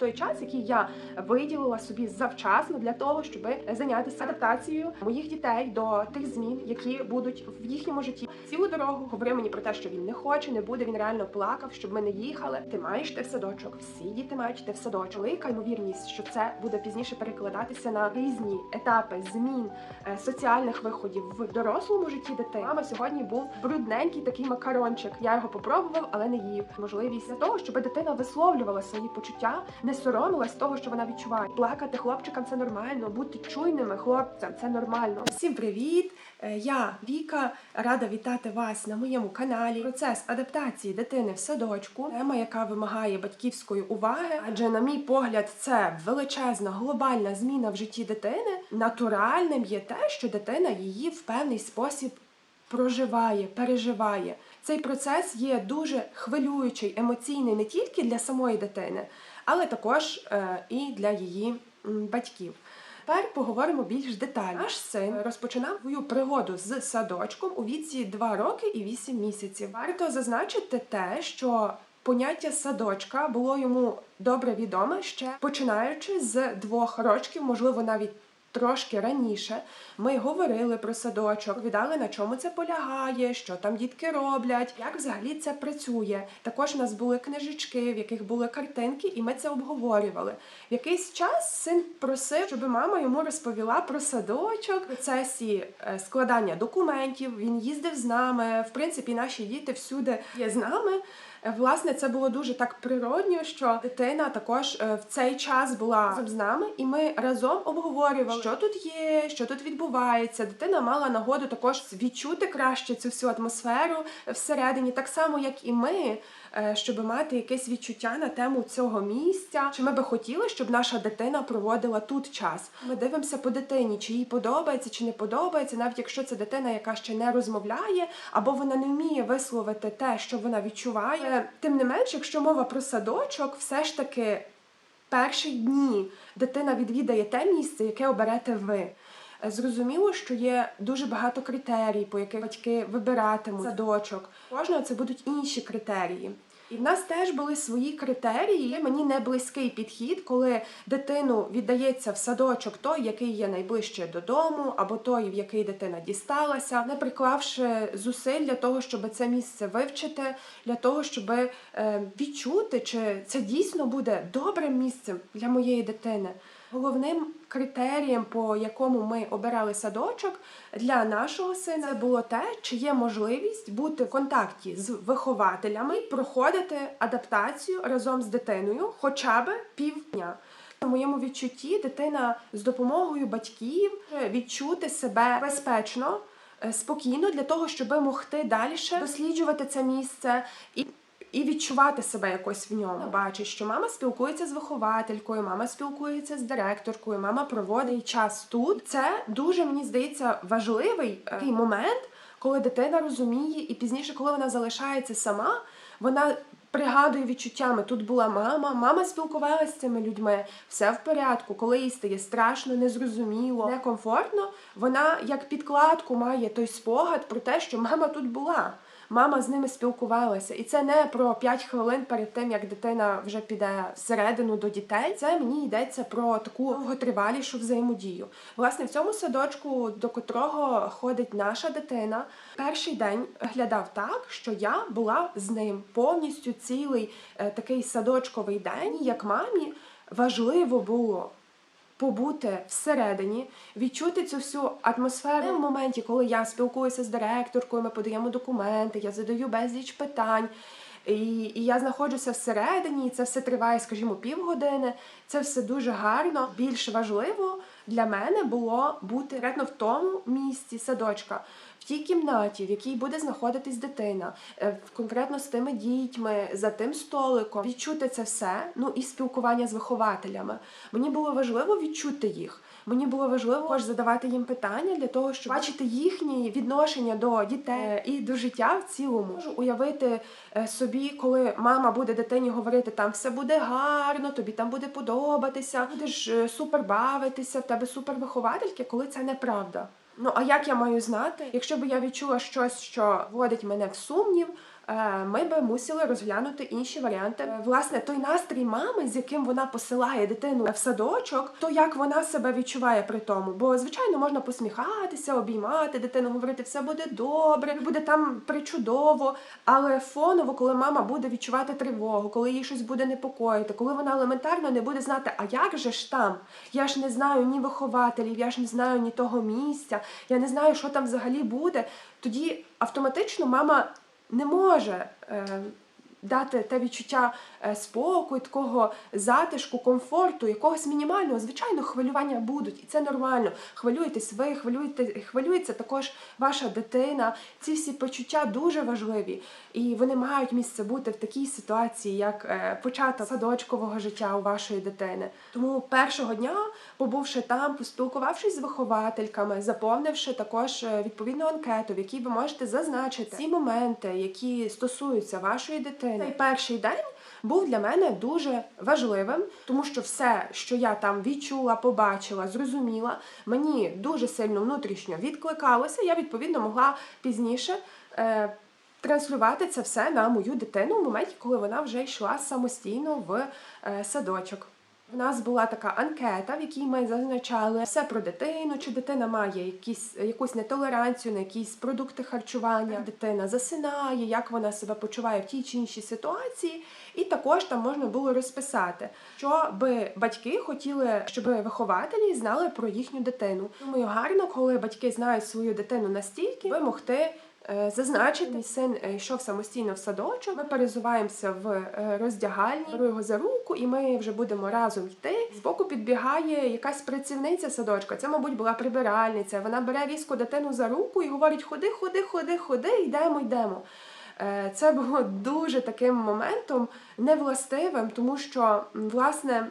Той час, який я виділила собі завчасно для того, щоб зайнятися адаптацією моїх дітей до тих змін, які будуть в їхньому житті. Цілу дорогу говорив мені про те, що він не хоче, не буде. Він реально плакав, щоб ми не їхали. Ти маєш йти в садочок. Всі діти мають йти в садочок. Велика ймовірність, що це буде пізніше перекладатися на різні етапи змін е, соціальних виходів в дорослому житті дитини. Мама сьогодні був брудненький такий макарончик. Я його попробував, але не їв. Можливість для того, щоб дитина висловлювала свої почуття, не соромилась того, що вона відчуває. Плакати хлопчикам це нормально, бути чуйними хлопцям це нормально. Всім привіт! Е, Я Віка, рада вітати вас на моєму каналі. Процес адаптації дитини в садочку, тема, яка вимагає батьківської уваги, адже, на мій погляд, це величезна глобальна зміна в житті дитини. Натуральним є те, що дитина її в певний спосіб проживає, переживає. Цей процес є дуже хвилюючий, емоційний не тільки для самої дитини, але також е, і для її батьків. Тепер поговоримо більш детально. Наш син розпочинав свою пригоду з садочком у віці 2 роки і 8 місяців. Варто зазначити те, що поняття садочка було йому добре відоме ще починаючи з двох рочків, можливо, навіть трошки раніше. Ми говорили про садочок, віддали на чому це полягає, що там дітки роблять, як взагалі це працює. Також у нас були книжечки, в яких були картинки, і ми це обговорювали. В якийсь час син просив, щоб мама йому розповіла про садочок, процесі е, складання документів. Він їздив з нами. В принципі, наші діти всюди є з нами. Е, Власне, це було дуже так природньо, що дитина також е, в цей час була з нами, і ми разом обговорювали, що тут є, що тут відбувається. Дитина мала нагоду також відчути краще цю всю атмосферу всередині, так само як і ми, щоб мати якесь відчуття на тему цього місця. Чи ми би хотіли, щоб наша дитина проводила тут час? Ми дивимося по дитині, чи їй подобається, чи не подобається, навіть якщо це дитина, яка ще не розмовляє, або вона не вміє висловити те, що вона відчуває. Тим не менш, якщо мова про садочок, все ж таки перші дні дитина відвідає те місце, яке оберете ви. Зрозуміло, що є дуже багато критерій, по яких батьки вибиратимуть садочок. Кожного це будуть інші критерії. І в нас теж були свої критерії. Мені не близький підхід, коли дитину віддається в садочок той, який є найближче додому, або той, в який дитина дісталася, не приклавши зусиль для того, щоб це місце вивчити, для того, щоб е, відчути, чи це дійсно буде добрим місцем для моєї дитини. Головним критерієм, по якому ми обирали садочок для нашого сина, було те, чи є можливість бути в контакті з вихователями, проходити адаптацію разом з дитиною, хоча б півдня. В моєму відчутті дитина з допомогою батьків відчути себе безпечно, е, спокійно для того, щоб могти далі досліджувати це місце і і відчувати себе якось в ньому. Бачить, що мама спілкується з вихователькою, мама спілкується з директоркою, мама проводить час тут. Це дуже мені здається важливий е, такий момент, коли дитина розуміє, і пізніше, коли вона залишається сама, вона. Пригадує відчуттями, тут була мама, мама спілкувалася з цими людьми, все в порядку. Коли їй стає страшно, незрозуміло, некомфортно, вона як підкладку має той спогад про те, що мама тут була. Мама з ними спілкувалася, і це не про 5 хвилин перед тим, як дитина вже піде всередину до дітей. Це мені йдеться про таку довготривалішу взаємодію. Власне, в цьому садочку, до котрого ходить наша дитина, перший день глядав так, що я була з ним повністю цілий е, такий садочковий день. Як мамі важливо було побути всередині, відчути цю всю атмосферу в моменті, коли я спілкуюся з директоркою, ми подаємо документи, я задаю безліч питань. І, і я знаходжуся всередині, і це все триває, скажімо, півгодини. Це все дуже гарно. Більш важливо для мене було бути ретно в тому місці садочка, тій кімнаті, в якій буде знаходитись дитина, е, конкретно з тими дітьми, за тим столиком, відчути це все. Ну і спілкування з вихователями. Мені було важливо відчути їх. Мені було важливо також задавати їм питання для того, щоб бачити їхні відношення до дітей і до життя в цілому. Можу уявити е, собі, коли мама буде дитині говорити, там все буде гарно, тобі там буде подобатися, будеш е, супер бавитися, в тебе супер виховательки, коли це неправда. Ну а як я маю знати, якщо б я відчула щось, що вводить мене в сумнів, ми би мусили розглянути інші варіанти. Е, Власне, той настрій мами, з яким вона посилає дитину в садочок, то як вона себе відчуває при тому. Бо, звичайно, можна посміхатися, обіймати дитину, говорити, все буде добре, буде там причудово. Але фоново, коли мама буде відчувати тривогу, коли їй щось буде непокоїти, коли вона елементарно не буде знати, а як же ж там? Я ж не знаю ні вихователів, я ж не знаю ні того місця, я не знаю, що там взагалі буде. Тоді автоматично мама не може. Е, Дати те відчуття е, спокою, такого затишку, комфорту, якогось мінімального. Звичайно, хвилювання будуть, і це нормально. Хвилюєтесь ви, хвилюєте, хвилюється також ваша дитина. Ці всі почуття дуже важливі, і вони мають місце бути в такій ситуації, як е, початок садочкового життя у вашої дитини. Тому першого дня, побувши там, поспілкувавшись з виховательками, заповнивши також е, відповідну анкету, в якій ви можете зазначити ці моменти, які стосуються вашої дитини. Цей перший день був для мене дуже важливим, тому що все, що я там відчула, побачила, зрозуміла, мені дуже сильно внутрішньо відкликалося. Я відповідно могла пізніше. Е, Транслювати це все на мою дитину в моменті, коли вона вже йшла самостійно в е, садочок. У нас була така анкета, в якій ми зазначали все про дитину, чи дитина має якісь, якусь нетолеранцію на якісь продукти харчування, дитина засинає, як вона себе почуває в тій чи іншій ситуації. І також там можна було розписати, що би батьки хотіли, щоб вихователі знали про їхню дитину. Думаю, гарно, коли батьки знають свою дитину настільки, ви могти. Е, Зазначити, син е, йшов самостійно в садочок. Ми перезуваємося в е, роздягальні, беру його за руку, і ми вже будемо разом йти. Збоку підбігає якась працівниця садочка. Це, мабуть, була прибиральниця. Вона бере візку дитину за руку і говорить: Ходи, ходи, ходи, ходи, йдемо, йдемо. Це було дуже таким моментом невластивим, тому що власне.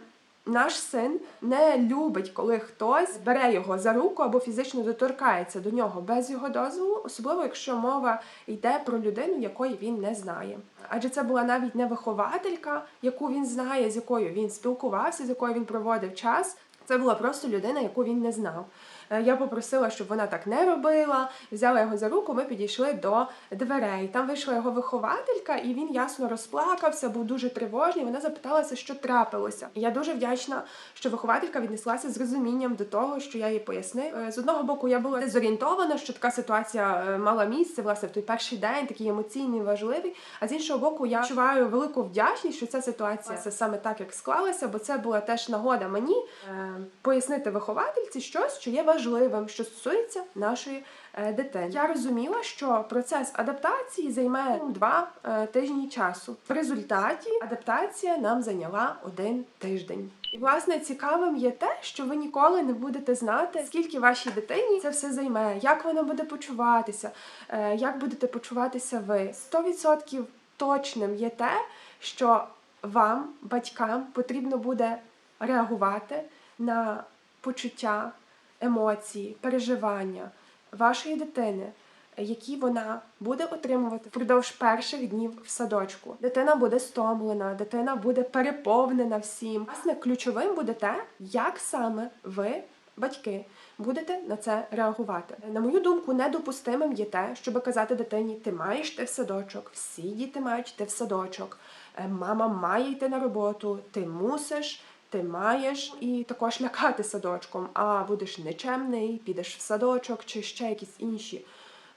Наш син не любить, коли хтось бере його за руку або фізично доторкається до нього без його дозволу, особливо якщо мова йде про людину, якої він не знає. Адже це була навіть не вихователька, яку він знає, з якою він спілкувався, з якою він проводив час. Це була просто людина, яку він не знав. Е, Я попросила, щоб вона так не робила. Взяла його за руку. Ми підійшли до дверей. Там вийшла його вихователька, і він ясно розплакався, був дуже тривожний. Вона запиталася, що трапилося. Я дуже вдячна, що вихователька віднеслася з розумінням до того, що я їй пояснив. Е, З одного боку, я була дезорієнтована, що така ситуація е, мала місце власне в той перший день, такий емоційний, важливий. А з іншого боку, я відчуваю велику вдячність, що ця ситуація це саме так, як склалася, бо це була теж нагода мені е, пояснити виховательці щось, що є важливим, що стосується нашої е, дитини. Я розуміла, що процес адаптації займе два е, тижні часу. В результаті адаптація нам зайняла один тиждень. І власне цікавим є те, що ви ніколи не будете знати, скільки вашій дитині це все займе, як вона буде почуватися, е, як будете почуватися ви. 100% точним є те, що вам, батькам, потрібно буде реагувати на почуття, емоції, переживання вашої дитини, які вона буде отримувати впродовж перших днів в садочку. Дитина буде стомлена, дитина буде переповнена всім. Власне, ключовим буде те, як саме ви. Батьки будете на це реагувати. На мою думку, недопустимим є те, щоб казати дитині: ти маєш йти в садочок, всі діти мають йти в садочок, е, мама має йти на роботу, ти мусиш, ти маєш і також лякати садочком, а будеш нечемний, підеш в садочок чи ще якісь інші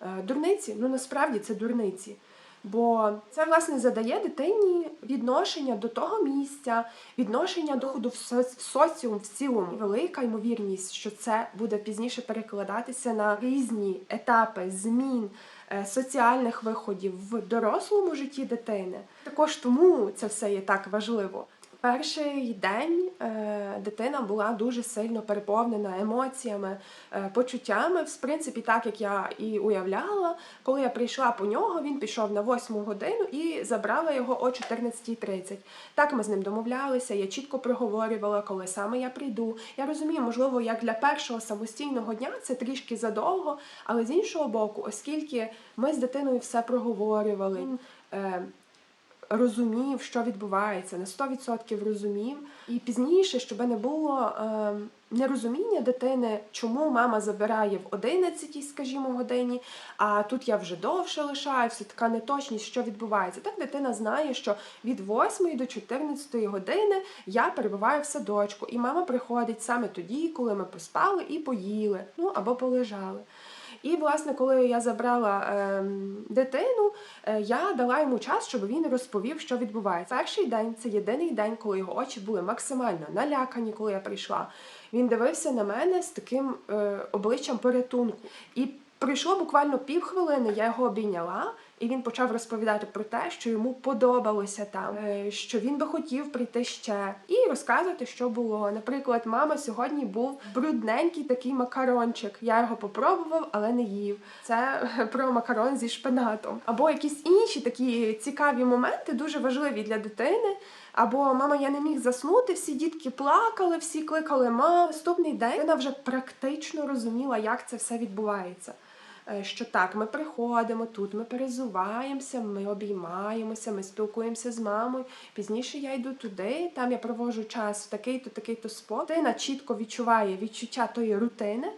е, дурниці. Ну насправді це дурниці. Бо це власне задає дитині відношення до того місця, відношення до ходу в со- в соціум в цілому. Велика ймовірність, що це буде пізніше перекладатися на різні етапи змін е, соціальних виходів в дорослому житті дитини. Також тому це все є так важливо. Перший день е, дитина була дуже сильно переповнена емоціями, е, почуттями. В принципі, так як я і уявляла, коли я прийшла по нього, він пішов на 8 годину і забрала його о 14.30. Так ми з ним домовлялися. Я чітко проговорювала, коли саме я прийду. Я розумію, можливо, як для першого самостійного дня це трішки задовго, але з іншого боку, оскільки ми з дитиною все проговорювали. Розумів, що відбувається, на 100% розумів. І пізніше, щоб не було е, нерозуміння дитини, чому мама забирає в 11, скажімо, годині, а тут я вже довше лишаюся, така неточність, що відбувається. Так дитина знає, що від 8 до 14 години я перебуваю в садочку, і мама приходить саме тоді, коли ми поспали і поїли, ну або полежали. І, власне, коли я забрала е, дитину, е, я дала йому час, щоб він розповів, що відбувається. Перший день це єдиний день, коли його очі були максимально налякані, коли я прийшла. Він дивився на мене з таким е, обличчям порятунку. І пройшло буквально півхвилини, я його обійняла. І він почав розповідати про те, що йому подобалося там, е, що він би хотів прийти ще, і розказувати, що було. Наприклад, мама сьогодні був брудненький такий макарончик. Я його попробував, але не їв. Це про макарон зі шпинатом. Або якісь інші такі цікаві моменти, дуже важливі для дитини. Або мама, я не міг заснути, всі дітки плакали, всі кликали мам. Наступний день вона вже практично розуміла, як це все відбувається. Е, Що так, ми приходимо тут, ми перезуваємося, ми обіймаємося, ми спілкуємося з мамою. Пізніше я йду туди, там я проводжу час в такий-то, такий-то спот. Дитина чітко відчуває відчуття тої рутини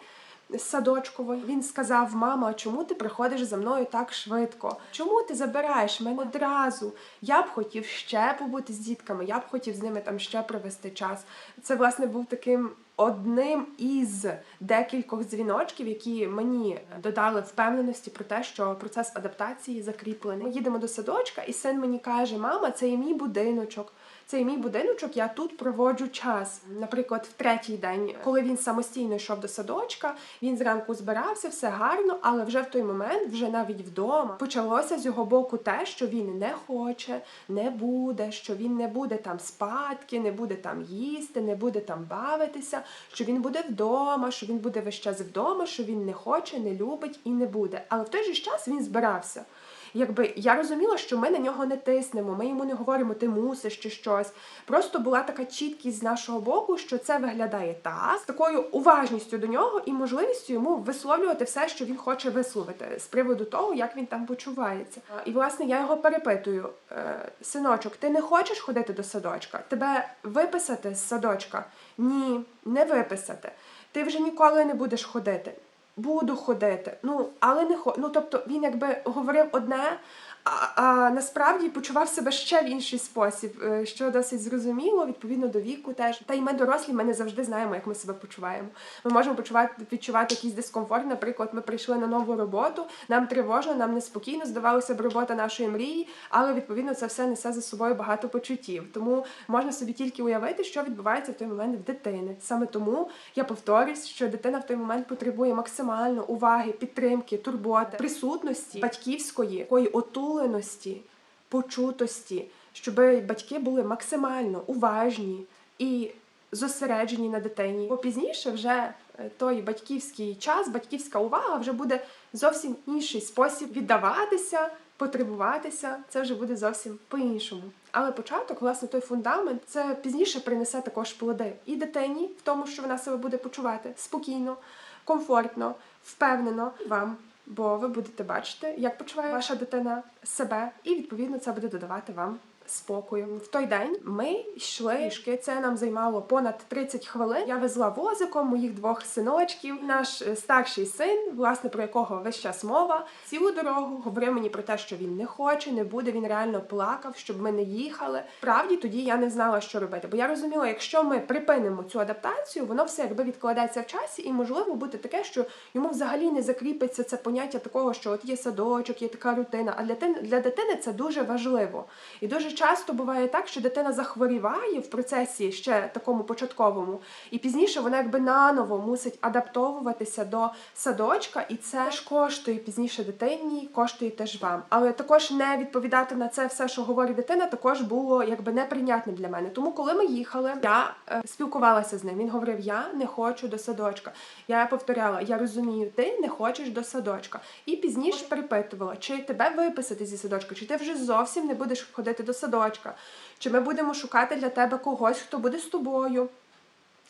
садочкової. Він сказав: Мама, а чому ти приходиш за мною так швидко? Чому ти забираєш мене одразу? Я б хотів ще побути з дітками, я б хотів з ними там ще провести час. Це власне був таким. Одним із декількох дзвіночків, які мені додали впевненості про те, що процес адаптації закріплений. Ми їдемо до садочка, і син мені каже: Мама, це є мій будиночок. Це є мій будиночок, я тут проводжу час. Наприклад, в третій день, коли він самостійно йшов до садочка, він зранку збирався, все гарно, але вже в той момент, вже навіть вдома, почалося з його боку те, що він не хоче, не буде, що він не буде там спадки, не буде там їсти, не буде там бавитися, що він буде вдома, що він буде весь час вдома, що він не хоче, не любить і не буде. Але в той же час він збирався. Якби я розуміла, що ми на нього не тиснемо, ми йому не говоримо, ти мусиш чи щось. Просто була така чіткість з нашого боку, що це виглядає так, з такою уважністю до нього і можливістю йому висловлювати все, що він хоче висловити з приводу того, як він там почувається. І власне я його перепитую: «Е, синочок, ти не хочеш ходити до садочка? Тебе виписати з садочка? Ні, не виписати. Ти вже ніколи не будеш ходити. Буду ходити. Ну, але не хо... Ну, тобто він якби говорив одне, а, а насправді почував себе ще в інший спосіб, е, що досить зрозуміло, відповідно до віку теж. Та й ми дорослі, ми не завжди знаємо, як ми себе почуваємо. Ми можемо почувати відчувати якийсь дискомфорт. Наприклад, ми прийшли на нову роботу, нам тривожно, нам неспокійно, здавалося б, робота нашої мрії, але відповідно це все несе за собою багато почуттів. Тому можна собі тільки уявити, що відбувається в той момент в дитини. Саме тому я повторюсь, що дитина в той момент потребує максимально уваги, підтримки, турботи, присутності батьківської, такої отуленості, почутості, щоб батьки були максимально уважні і зосереджені на дитині. Бо пізніше вже е, той батьківський час, батьківська увага вже буде зовсім інший спосіб віддаватися, потребуватися. Це вже буде зовсім по-іншому. Але початок, власне, той фундамент, це пізніше принесе також плоди і дитині в тому, що вона себе буде почувати спокійно, комфортно, впевнено вам. Бо ви будете бачити, як почуває ваша дитина себе, і відповідно це буде додавати вам спокою. В той день ми йшли пішки. Це нам займало понад 30 хвилин. Я везла возиком моїх двох синочків. Наш е, старший син, власне, про якого весь час мова, цілу дорогу говорив мені про те, що він не хоче, не буде. Він реально плакав, щоб ми не їхали. Правді тоді я не знала, що робити. Бо я розуміла, якщо ми припинимо цю адаптацію, воно все якби відкладається в часі, і можливо буде таке, що йому взагалі не закріпиться це поняття такого, що от є садочок, є така рутина. А для дитини, для дитини це дуже важливо. І дуже часто буває так, що дитина захворіває в процесі ще такому початковому, і пізніше вона якби наново мусить адаптовуватися до садочка, і це ж коштує пізніше дитині, коштує теж вам. Але також не відповідати на це все, що говорить дитина, також було якби неприйнятним для мене. Тому, коли ми їхали, я е, спілкувалася з ним. Він говорив: Я не хочу до садочка. Я повторяла, я розумію, ти не хочеш до садочка. І пізніше перепитувала, чи тебе виписати зі садочка, чи ти вже зовсім не будеш ходити до садочка, чи ми будемо шукати для тебе когось, хто буде з тобою.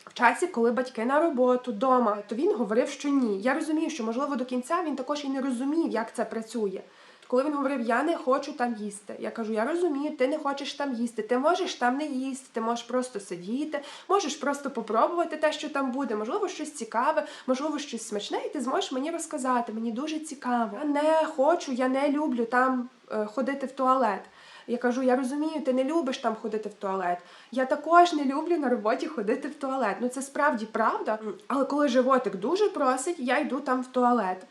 В часі, коли батьки на роботу вдома, то він говорив, що ні. Я розумію, що можливо до кінця він також і не розумів, як це працює. Коли він говорив, я не хочу там їсти. Я кажу, я розумію, ти не хочеш там їсти, ти можеш там не їсти, ти можеш просто сидіти, можеш просто попробувати те, що там буде, можливо, щось цікаве, можливо, щось смачне, і ти зможеш мені розказати. Мені дуже цікаво. Я не хочу, я не люблю там е, ходити в туалет. Я кажу, я розумію, ти не любиш там ходити в туалет. Я також не люблю на роботі ходити в туалет. Ну це справді правда. Але коли животик дуже просить, я йду там в туалет.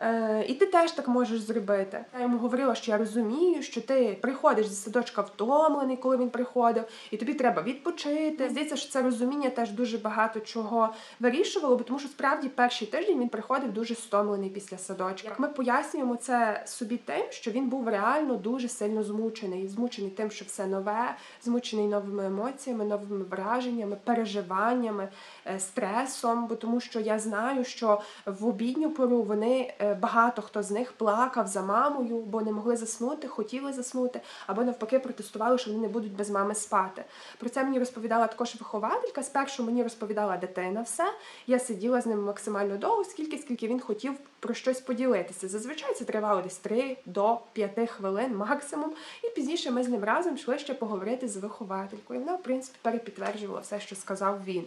Е, і ти теж так можеш зробити. Я йому говорила, що я розумію, що ти приходиш зі садочка втомлений, коли він приходив, і тобі треба відпочити. Здається, що це розуміння теж дуже багато чого вирішувало, бо тому що справді перший тиждень він приходив дуже стомлений після садочка. Як ми пояснюємо це собі тим, що він був реально дуже сильно змучений, змучений тим, що все нове, змучений новими емоціями, новими враженнями, переживаннями, е, стресом. Бо тому що я знаю, що в обідню пору вони е, багато хто з них плакав за мамою, бо не могли заснути, хотіли заснути, або навпаки протестували, що вони не будуть без мами спати. Про це мені розповідала також вихователька. Спершу мені розповідала дитина все. Я сиділа з ним максимально довго, скільки скільки він хотів про щось поділитися. Зазвичай це тривало десь 3 до 5 хвилин максимум. І пізніше ми з ним разом йшли ще поговорити з вихователькою. Вона, в принципі, перепідтверджувала все, що сказав він.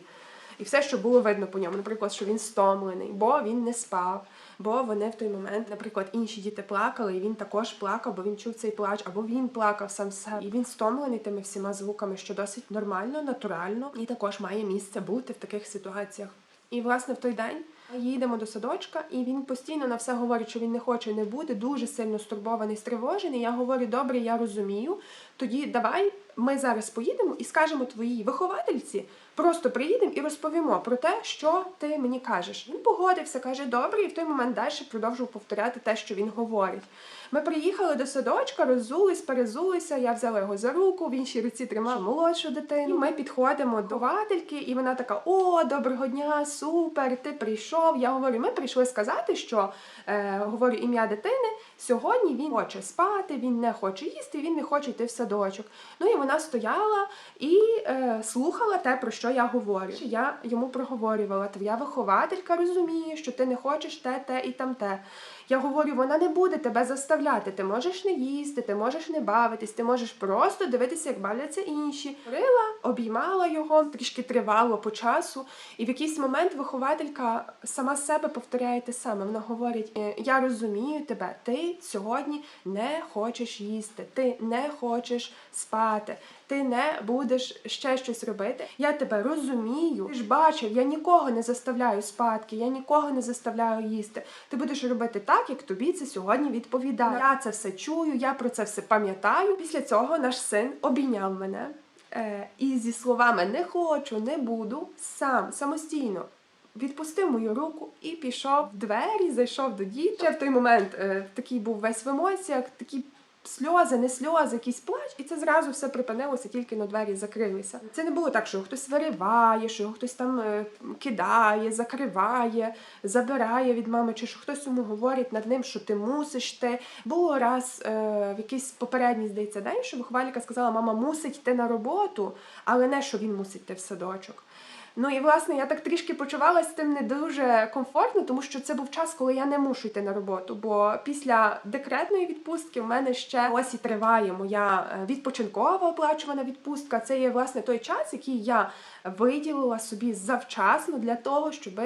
І все, що було видно по ньому, наприклад, що він стомлений, бо він не спав, бо вони в той момент, наприклад, інші діти плакали, і він також плакав, бо він чув цей плач, або він плакав сам себе. І він стомлений тими всіма звуками, що досить нормально, натурально, і також має місце бути в таких ситуаціях. І власне в той день їдемо до садочка, і він постійно на все говорить, що він не хоче, не буде, дуже сильно стурбований, стривожений. Я говорю, добре, я розумію. Тоді давай ми зараз поїдемо і скажемо твоїй виховательці, просто приїдемо і розповімо про те, що ти мені кажеш. Він погодився, каже, добре, і в той момент далі продовжував повторяти те, що він говорить. Ми приїхали до садочка, роззулись, перезулися. Я взяла його за руку, в іншій руці тримала молодшу дитину. Ми підходимо до виховательки, і вона така: О, доброго дня, супер! Ти прийшов. Я говорю, ми прийшли сказати, що е, говорю ім'я дитини. Сьогодні він хоче спати, він не хоче їсти, він не хоче йти в садочок. Ну і вона стояла і е, слухала те, про що я говорю. Я йому проговорювала, я вихователька розуміє, що ти не хочеш те, те і там те. Я говорю, вона не буде тебе заставляти. Ти можеш не їсти, ти можеш не бавитись, ти можеш просто дивитися, як бавляться інші. Говорила, обіймала його, трішки тривало по часу. І в якийсь момент вихователька сама себе повторяє те саме. Вона говорить: «Е, Я розумію тебе, ти сьогодні не хочеш їсти, ти не хочеш спати. Ти не будеш ще щось робити. Я тебе розумію. Ти ж бачив, я нікого не заставляю спадки, я нікого не заставляю їсти. Ти будеш робити так, як тобі це сьогодні відповідає. Я це все чую, я про це все пам'ятаю. Після цього наш син обійняв мене е, і зі словами не хочу, не буду сам самостійно. Відпустив мою руку і пішов в двері, зайшов до дітей. Ще в той момент е, такий був весь в емоціях, такі сльози, не сльози, якийсь плач, і це зразу все припинилося, тільки на двері закрилися. Це не було так, що його хтось вириває, що його хтось там е, кидає, закриває, забирає від мами, чи що хтось йому говорить над ним, що ти мусиш ти. Було раз е, в якийсь попередній, здається, день, що виховалька сказала, мама мусить йти на роботу, але не що він мусить йти в садочок. Ну і власне я так трішки почувалася тим не дуже комфортно, тому що це був час, коли я не мушу йти на роботу. Бо після декретної відпустки в мене ще ось і триває моя е, відпочинкова оплачувана відпустка. Це є власне той час, який я виділила собі завчасно для того, щоб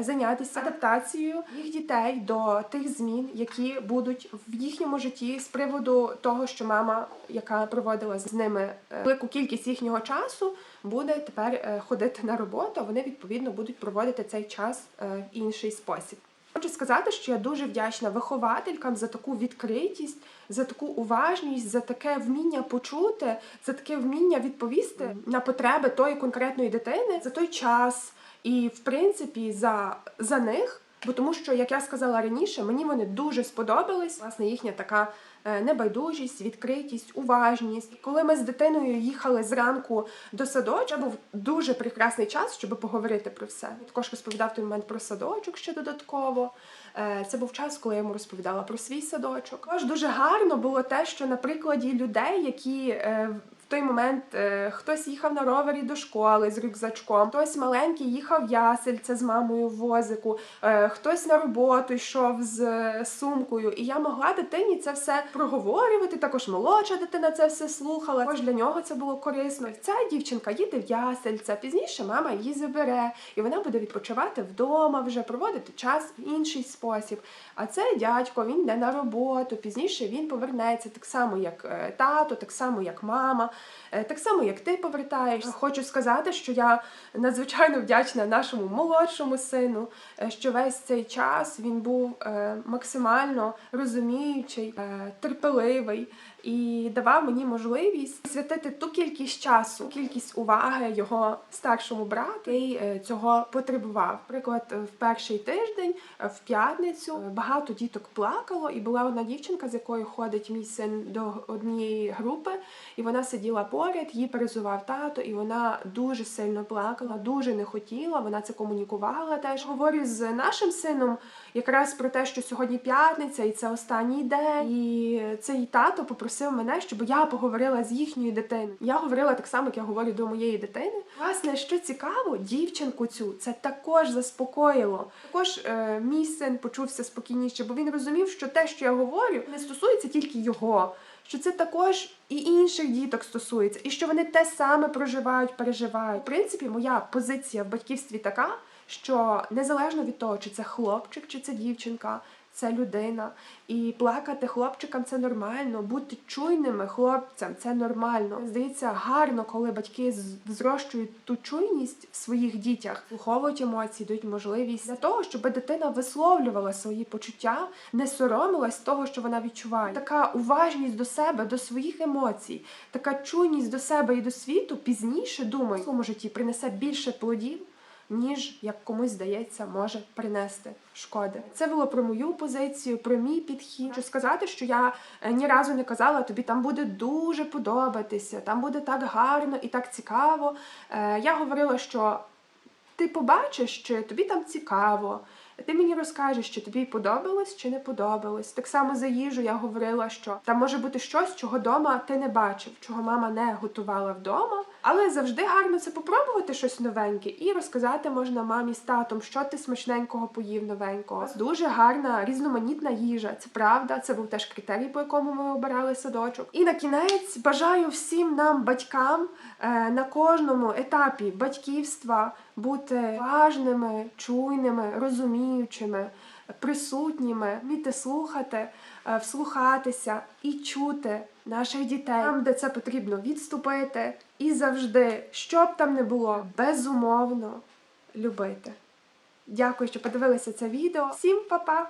зайнятися адаптацією їх дітей до тих змін, які будуть в їхньому житті з приводу того, що мама, яка проводила з ними е, велику кількість їхнього часу, буде тепер е, ходити на роботу. Вони відповідно будуть проводити цей час е, в інший спосіб. Хочу сказати, що я дуже вдячна вихователькам за таку відкритість, за таку уважність, за таке вміння почути, за таке вміння відповісти на потреби тої конкретної дитини за той час, і в принципі за, за них. Бо тому, що, як я сказала раніше, мені вони дуже сподобались. Власне, їхня така е, небайдужість, відкритість, уважність. Коли ми з дитиною їхали зранку до садочка, був дуже прекрасний час, щоб поговорити про все. Також розповідав той момент про садочок ще додатково. Е, Це був час, коли я йому розповідала про свій садочок. Також дуже гарно було те, що на прикладі людей, які е, В той момент е, хтось їхав на ровері до школи з рюкзачком, хтось маленький їхав в ясельце з мамою в возику, е, хтось на роботу йшов з е, сумкою. І я могла дитині це все проговорювати. Також молодша дитина це все слухала. Також для нього це було корисно. Ця дівчинка їде в ясельце. Пізніше мама її забере, і вона буде відпочивати вдома, вже проводити час в інший спосіб. А цей дядько він йде на роботу. Пізніше він повернеться так само, як е, тато, так само, як мама, так само, як ти повертаєшся. Хочу сказати, що я надзвичайно вдячна нашому молодшому сину, е, що весь цей час він був е, максимально розуміючий, е, терпеливий і давав мені можливість присвятити ту кількість часу, кількість уваги його старшому брату, який е, цього потребував. Наприклад, в перший тиждень, е, в п'ятницю, е, багато діток плакало, і була одна дівчинка, з якою ходить мій син до однієї групи, і вона сиділа поряд, її перезував тато, і вона дуже сильно плакала, дуже не хотіла. Вона це комунікувала. Теж говорю з нашим сином якраз про те, що сьогодні п'ятниця, і це останній день. І цей тато попросив мене, щоб я поговорила з їхньою дитиною. Я говорила так само, як я говорю до моєї дитини. Власне, що цікаво, дівчинку цю це також заспокоїло. Також е, мій син почувся спокійніше, бо він розумів, що те, що я говорю, не стосується тільки його. Що це також і інших діток стосується, і що вони те саме проживають, переживають. В принципі, моя позиція в батьківстві така, що незалежно від того, чи це хлопчик, чи це дівчинка, це людина. І плакати хлопчикам це нормально, бути чуйними хлопцям це нормально. Здається, гарно, коли батьки зрощують ту чуйність в своїх дітях, слуховують емоції, дають можливість для того, щоб дитина висловлювала свої почуття, не соромилась того, що вона відчуває. Така уважність до себе, до своїх емоцій, така чуйність до себе і до світу пізніше думаю, в своєму житті принесе більше плодів ніж як комусь здається, може принести шкоди. Це було про мою позицію, про мій підхід. Хочу сказати, що я е, ні разу не казала, тобі там буде дуже подобатися, там буде так гарно і так цікаво. Е, Я говорила, що ти побачиш, чи тобі там цікаво. Ти мені розкажеш, чи тобі подобалось чи не подобалось. Так само за їжу я говорила, що там може бути щось, чого вдома ти не бачив, чого мама не готувала вдома. Але завжди гарно це попробувати щось новеньке і розказати можна мамі з татом, що ти смачненького поїв новенького. Дуже гарна різноманітна їжа. Це правда. Це був теж критерій, по якому ми обирали садочок. І на кінець бажаю всім нам, батькам, е, на кожному етапі батьківства бути важними, чуйними, розуміючими, присутніми, вміти слухати, е, вслухатися і чути наших дітей там, де це потрібно відступити, і завжди, що б там не було, безумовно любити. Дякую, що подивилися це відео. Всім па-па!